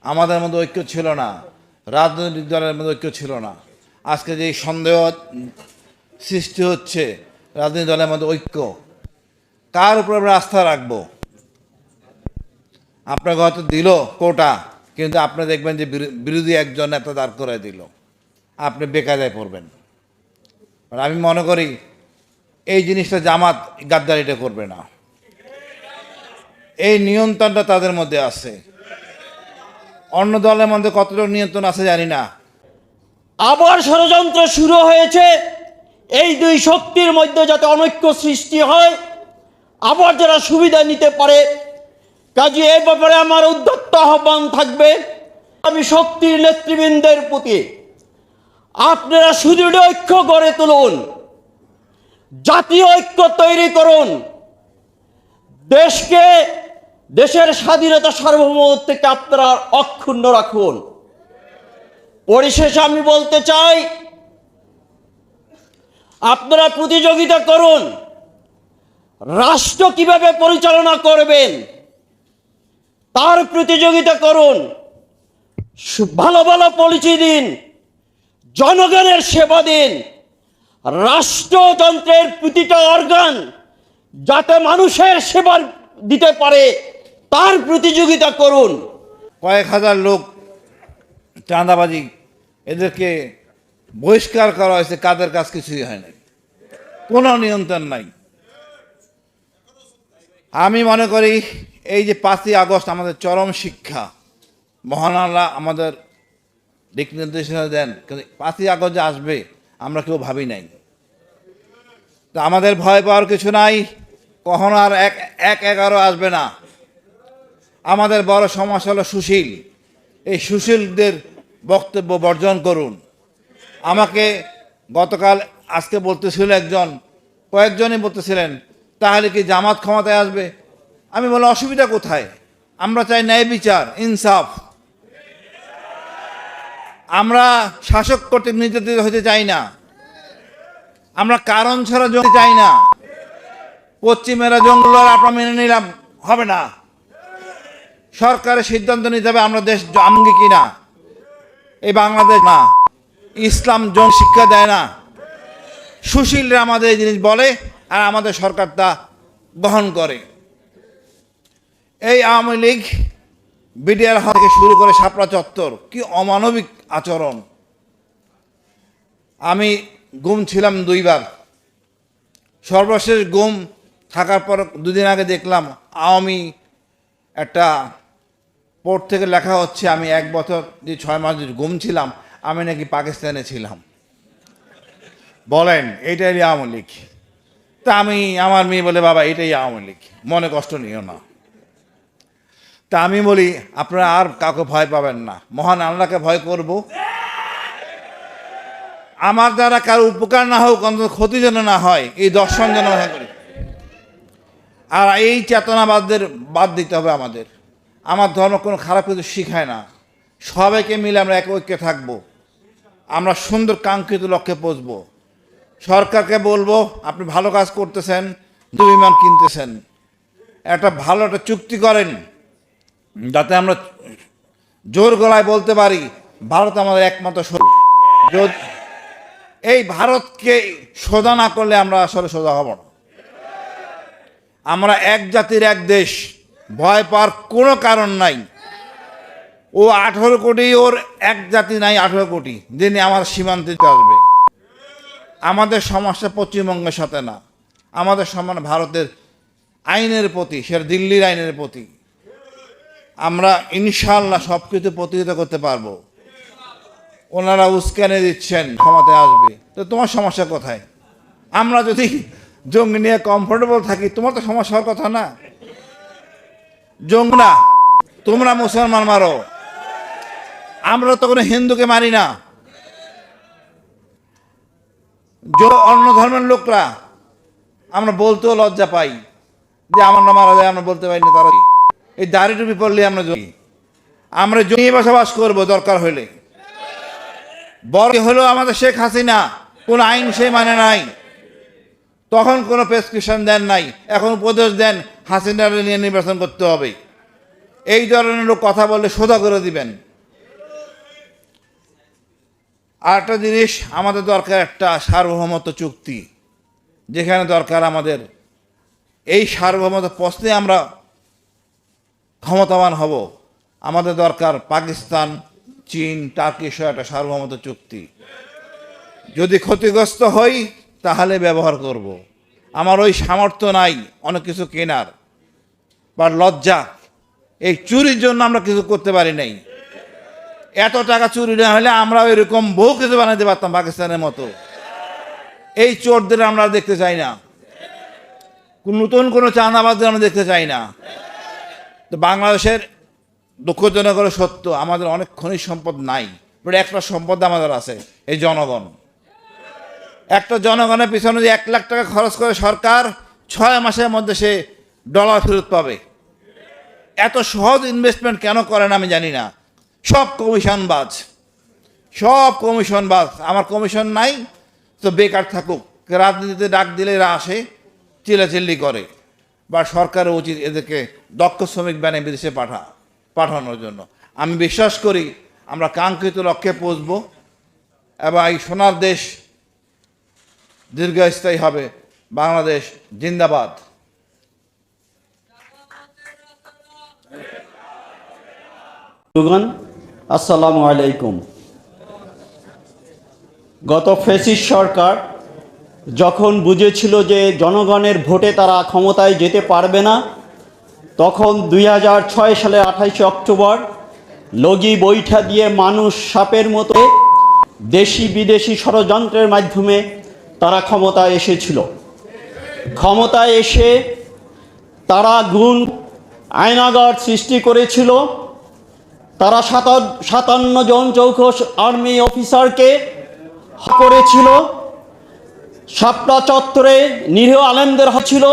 আমাদের মধ্যে ঐক্য ছিল না। রাজনৈতিক দলের মধ্যে ঐক্য ছিল না। আজকে যে সন্দেহ সৃষ্টি হচ্ছে, রাজনৈতিক দলের মধ্যে ঐক্য, কার উপর আমরা আস্থা রাখব? আপনাকে হয়তো দিল কোটা, কিন্তু আপনি দেখবেন যে বিরো- বিরোধী একজন নেতা দাঁড় করে দিল। আপনি বেকায়দায় পড়বেন। আর আমি মনে করি, এই জিনিসটা জামাত গাদ্দারিটা করবে না। এই নিয়ন্ত্রণটা তাদের মধ্যে আছে। অন্য দলের মধ্যে কতটা নিয়ন্ত্রণ আছে জানি না। আবার ষড়যন্ত্র শুরু হয়েছে। এই দুই শক্তির মধ্যে যাতে অনৈক্য সৃষ্টি হয়, আবার যারা সুবিধা নিতে পারে, কাজে এ ব্যাপারে আমার উদ্যত্ত আহ্বান থাকবে। আমি শক্তির নেতৃবৃন্দের প্রতি আপনারা সুদৃঢ় ঐক্য গড়ে তুলুন, জাতীয় ঐক্য তৈরি করুন, দেশকে দেশের স্বাধীনতা সার্বভৌমত্বকে আপনারা অক্ষুণ্ণ রাখুন। পরিশেষে আমি বলতে চাই, আপনারা প্রতিযোগিতা করুন। রাষ্ট্র কীভাবে পরিচালনা করবেন, তার প্রতিযোগিতা করুন। ভালো ভালো পলিসি দিন, জনগণের সেবা দিন। রাষ্ট্রযন্ত্রের প্রতিটা অর্গান যাতে মানুষের সেবা দিতে পারে। তার প্রতিযোগিতা করুন। কয়েক হাজার লোক চাঁদাবাজি এদেরকে বহিষ্কার করা হয়েছে, কাদের কাজ কিছুই হয় নাই। কোনো নিয়ন্ত্রণ নাই। আমি মনে করি এই যে পাঁচই আগস্ট আমাদের চরম শিক্ষা মহান আমাদের দিক নির্দেশনা দেন, কিন্তু পাঁচই আগস্ট যে আসবে, আমরা কেউ ভাবি নাই। তো আমাদের ভয় পাওয়ার কিছু নাই, কখনো আর এক এক এগারো আসবে না। আমাদের বড় সমস্যা হলো সুশীল। এই সুশীলদের বক্তব্য বর্জন করুন। আমাকে গতকাল আজকে বলতেছিল একজন, কয়েকজনই বলতেছিলেন, তাহলে কি জামাত ক্ষমতায় আসবে? আমি বলি অসুবিধা কোথায়? আমরা চাই ন্যায় বিচার, ইনসাফ। আমরা শাসক কর্তৃক নির্যাতিত হতে চাই না। আমরা কারণ ছাড়া জমি চাই না। পশ্চিমেরা জঙ্গল আপনারা মেনে নিলাম, হবে না। সরকারের সিদ্ধান্ত নিতে হবে আমরা দেশ আমগি কিনা। এই বাংলাদেশ না। ইসলাম জন শিক্ষা দেয় না। সুশীলরা আমাদের এই জিনিস বলে আর আমাদের সরকার তা বহন করে। এই আওয়ামী লীগ বিডিআর হাত থেকে শুরু করে শাপলা চত্বর, কি অমানবিক আচরণ। আমি গুম ছিলাম দুইবার। সর্বশেষ গুম থাকার পর দুদিন আগে দেখলাম আওয়ামী একটা পোর্ট থেকে লেখা হচ্ছে, আমি এক বছর যে ছয় মাস গুম ছিলাম, আমি নাকি পাকিস্তানে ছিলাম। বলেন এইটাই আওয়ামী লীগ। তা আমি, আমার মেয়ে বলে, বাবা, এটাই আওয়ামী লীগ। মনে কষ্ট নিও না। তা আমি বলি, আপনারা আর কাউকে ভয় পাবেন না। মহান আল্লাহকে ভয় করব। আমার দ্বারা কারও উপকার না হোক, অন্তত ক্ষতি যেন না হয়, এই দর্শন যেন করি। আর এই চেতনাবাদদের বাদ দিতে হবে আমাদের। আমার ধর্ম কোনো খারাপ কিছু শিখায় না। সবাইকে মিলে আমরা এক ঐক্যে থাকব। আমরা সুন্দর কাঙ্ক্ষিত লক্ষ্যে পৌঁছবো। সরকারকে বলব, আপনি ভালো কাজ করতেছেন দু বিমান কিনতেছেন। একটা ভালো একটা চুক্তি করেন, যাতে আমরা জোর গলায় বলতে পারি, ভারত আমাদের একমাত্র এই ভারতকে সোজা না করলে আমরা আসলে সোজা হব না। আমরা এক জাতির এক দেশ। ভয় পাওয়ার কোনো কারণ নাই। ও আঠেরো কোটি, ওর এক জাতি নাই আঠেরো কোটি। যিনি আমার সীমান্তে আসবে আমাদের সমস্যা পশ্চিমবঙ্গের সাথে না। আমাদের সমান ভারতের আইনের প্রতি সেটা দিল্লির আইনের প্রতি। আমরা ইনশাল্লাহ সব কিছু প্রতিহত করতে পারব। ওনারা উস্কানে দিচ্ছেন, ক্ষমতায় আসবে। তো তোমার সমস্যা কোথায়? আমরা যদি জঙ্গি নিয়ে কমফোর্টেবল থাকি, তোমার তো সমস্যা হওয়ার কথা না। জঙ্গ তোমরা মুসলমান মারো। আমরা তো কোনো হিন্দুকে মারি না। জ- অন্য ধর্মের লোকরা, আমরা বলতেও লজ্জা পাই যে আমার না মারা যায়, আমরা বলতে পারি না তারা এই দাড়ি টুপি পড়লে আমরা জমি আমরা জমিয়ে বসবাস করব দরকার হলে বড় হলেও আমাদের শেখ হাসিনা কোনো আইন সে মানে নাই। তখন কোনো প্রেসক্রিপশন দেন নাই, এখন উপদেশ দেন হাসিনার নিয়ে নির্বাচন করতে হবে। এই ধরনের কথা বলে সোজা করে দিবেন। আর একটা জিনিস, আমাদের দরকার একটা সার্বভৌমত্ব চুক্তি, যেখানে দরকার আমাদের এই সার্বভৌমত্ব প্রশ্নে আমরা ক্ষমতাবান হব। আমাদের দরকার পাকিস্তান, চীন, টার্কি সহ একটা সার্বভৌমত্ব চুক্তি। যদি ক্ষতিগ্রস্ত হই, তাহলে ব্যবহার করব। আমার ওই সামর্থ্য নাই, অনেক কিছু কেনার। বা লজ্জা। এই চুরির জন্য আমরা কিছু করতে পারি নাই। এত টাকা চুরি না হলে আমরা এরকম বহু কিছু বানাতে পারতাম পাকিস্তানের মতো। এই চোরদের আমরা দেখতে চাই না। নতুন কোনো চাঁদাবাজদের আমরা দেখতে চাই না। তো বাংলাদেশের দুঃখজনক হলো সত্য, আমাদের অনেক খনিজ সম্পদ নাই। বাট একটা সম্পদ আমাদের আছে, এই জনগণ। একটা জনগণের পিছনে যে এক লাখ টাকা খরচ করে সরকার, ছয় মাসের মধ্যে সে ডলার ফেরত পাবে। এত সহজ ইনভেস্টমেন্ট কেন করেন আমি জানি না। সব কমিশন বাজ। সব কমিশন বাজ। আমার কমিশন নাই, তো বেকার থাকুক। রাজনীতিতে ডাক দিলে এরা আসে, চিল্লাচিল্লি করে। বা সরকারের উচিত এদেরকে দক্ষ শ্রমিক বানিয়ে বিদেশে পাঠা, পাঠানোর জন্য। আমি বিশ্বাস করি, আমরা কাঙ্ক্ষিত লক্ষ্যে পৌঁছবো। এবং এই সোনার দেশ দীর্ঘস্থায়ী হবে। বাংলাদেশ জিন্দাবাদ। বন্ধুগণ, আসসালামু আলাইকুম। গত ফেসিস সরকার যখন বুঝেছিল যে জনগণের ভোটে তারা ক্ষমতায় যেতে পারবে না, তখন দুই হাজার ছয় সালে আঠাইশে অক্টোবর লগি বৈঠা দিয়ে মানুষ সাপের মতো দেশি বিদেশি ষড়যন্ত্রের মাধ্যমে তারা ক্ষমতায় এসেছিল। ক্ষমতায় এসে তারা গুণ আয়নাগর সৃষ্টি করেছিল। তারা সাতা- সাতান্ন জন চৌকস আর্মি অফিসারকে করেছিল। সাপটা চত্বরে নিরীহ আলেমদের হচ্ছিল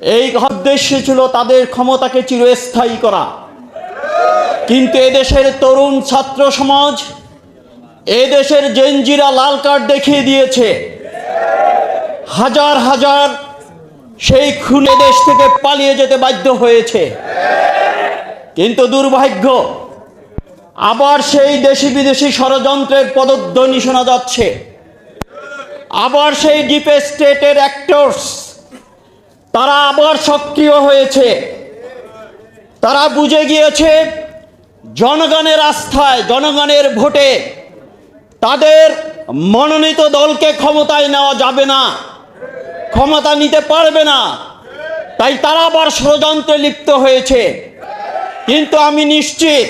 এই উদ্দেশ্য ছিল তাদের ক্ষমতাকে চিরস্থায়ী করা। কিন্তু এদেশের তরুণ ছাত্র সমাজ, এদেশের জেনজিরা লাল কার্ড দেখিয়ে দিয়েছে। হাজার হাজার সেই খুনে দেশ থেকে পালিয়ে যেতে বাধ্য হয়েছে। কিন্তু দুর্ভাগ্য, আবার সেই দেশি বিদেশি ষড়যন্ত্রের পদধ্বনি শোনা যাচ্ছে। আবার সেই ডিপ স্টেটের অ্যাক্টরস তারা আবার সক্রিয় হয়েছে। তারা বুঝে গিয়েছে, জনগণের আস্থায়, জনগণের ভোটে তাদের মনোনীত দলকে ক্ষমতায় নেওয়া যাবে না, ক্ষমতা নিতে পারবে না। তাই তারা আবার ষড়যন্ত্রে লিপ্ত হয়েছে। কিন্তু আমি নিশ্চিত,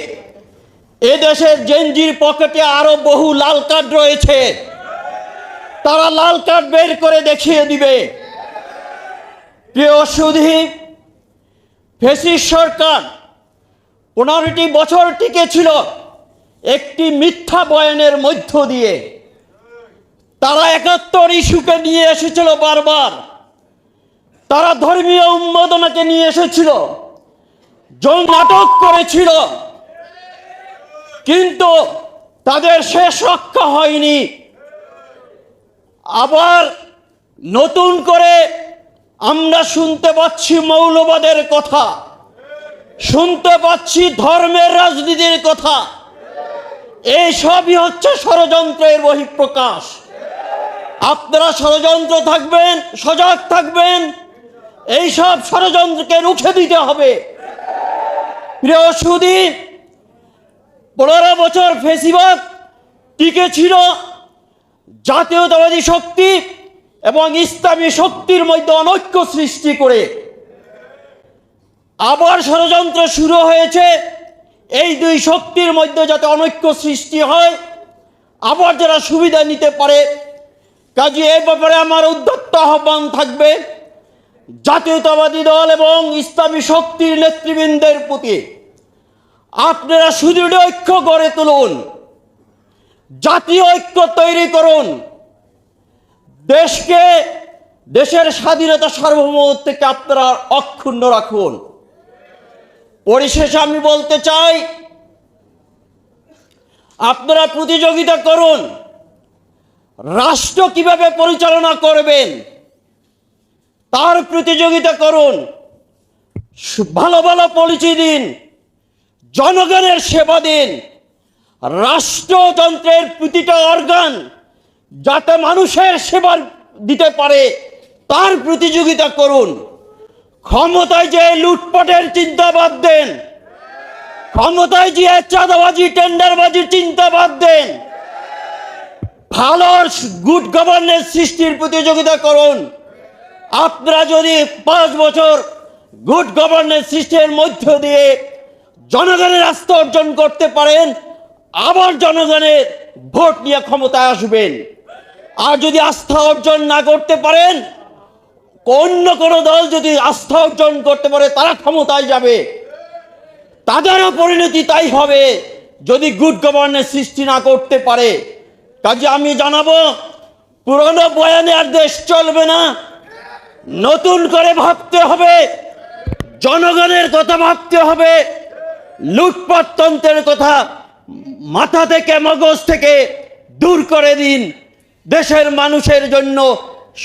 এদেশের জেনজির পকেটে আরও বহু লাল কার্ড রয়েছে। তারা লাল কার্ড বের করে দেখিয়ে দিবে। প্রিয় সুধী, ফেসিস সরকার পনেরোটি বছর টিকে ছিল একটি মিথ্যা বয়ানের মধ্য দিয়ে। তারা একাত্তর ইস্যুকে নিয়ে এসেছিল বারবার। তারা ধর্মীয় উন্মাদনাকে নিয়ে এসেছিল। যৌন নাটক করেছিল। কিন্তু তাদের শেষ রক্ষা হয়নি। আবার নতুন করে আমরা শুনতে পাচ্ছি মৌলবাদের কথা। শুনতে পাচ্ছি ধর্মের রাজনীতির কথা। এই সবই হচ্ছে ষড়যন্ত্রের বহিঃপ্রকাশ। আপনারা ষড়যন্ত্র থাকবেন, সজাগ থাকবেন। এইসব ষড়যন্ত্রকে রুখে দিতে হবে। প্রিয় সুদী পনেরো বছর ফেসিবাদ টিকে ছিল জাতীয়তাবাদী শক্তি এবং ইসলামী শক্তির মধ্যে অনৈক্য সৃষ্টি করে। আবার ষড়যন্ত্র শুরু হয়েছে, এই দুই শক্তির মধ্যে যাতে অনৈক্য সৃষ্টি হয়। আবার যারা সুবিধা নিতে পারে, কাজে এ ব্যাপারে আমার উদ্যত্ত আহ্বান থাকবে। জাতীয়তাবাদী দল এবং ইসলামী শক্তির নেতৃবৃন্দের প্রতি আপনারা সুদৃঢ় ঐক্য গড়ে তুলুন, জাতীয় ঐক্য তৈরি করুন। দেশকে, দেশের স্বাধীনতা সার্বভৌমত্বকে আপনারা অক্ষুণ্ণ রাখুন। পরিশেষে আমি বলতে চাই, আপনারা প্রতিযোগিতা করুন। রাষ্ট্র কীভাবে পরিচালনা করবেন? তার প্রতিযোগিতা করুন। ভালো ভালো পলিসি দিন। জনগণের সেবা দিন। রাষ্ট্রযন্ত্রের প্রতিটা অর্গান যাতে মানুষের সেবা দিতে পারে, তার প্রতিযোগিতা করুন। ক্ষমতায় যে লুটপাটের চিন্তা বাদ দেন, ক্ষমতায় যে চাঁদাবাজি, টেন্ডারবাজির চিন্তা বাদ দেন, ভালো গুড গভর্নেন্স সৃষ্টির প্রতিযোগিতা করুন। আপনারা যদি পাঁচ বছর গুড গভর্নেন্স সিস্টেমের মধ্য দিয়ে জনগণের আস্থা অর্জন করতে পারেন, আবার জনগণের ভোট নিয়ে ক্ষমতায় আসবেন। আর যদি আস্থা অর্জন না করতে পারেন, অন্য কোনো দল যদি আস্থা অর্জন করতে পারে, তারা ক্ষমতায় যাবে। তাদেরও পরিণতি তাই হবে, যদি গুড গভর্নেন্স সৃষ্টি না করতে পারে। কাজে আমি জানাব, পুরনো বয়ানে আর দেশ চলবে না। নতুন করে ভাবতে হবে, জনগণের কথা ভাবতে হবে লুটপাটতন্ত্রের কথা মাথা থেকে মগজ থেকে দূর করে দিন। দেশের মানুষের জন্য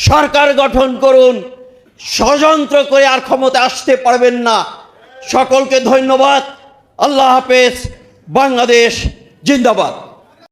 সরকার গঠন করুন, ষড়যন্ত্র করে আর ক্ষমতা আসতে পারবেন না। সকলকে ধন্যবাদ, আল্লাহ হাফেজ, বাংলাদেশ জিন্দাবাদ।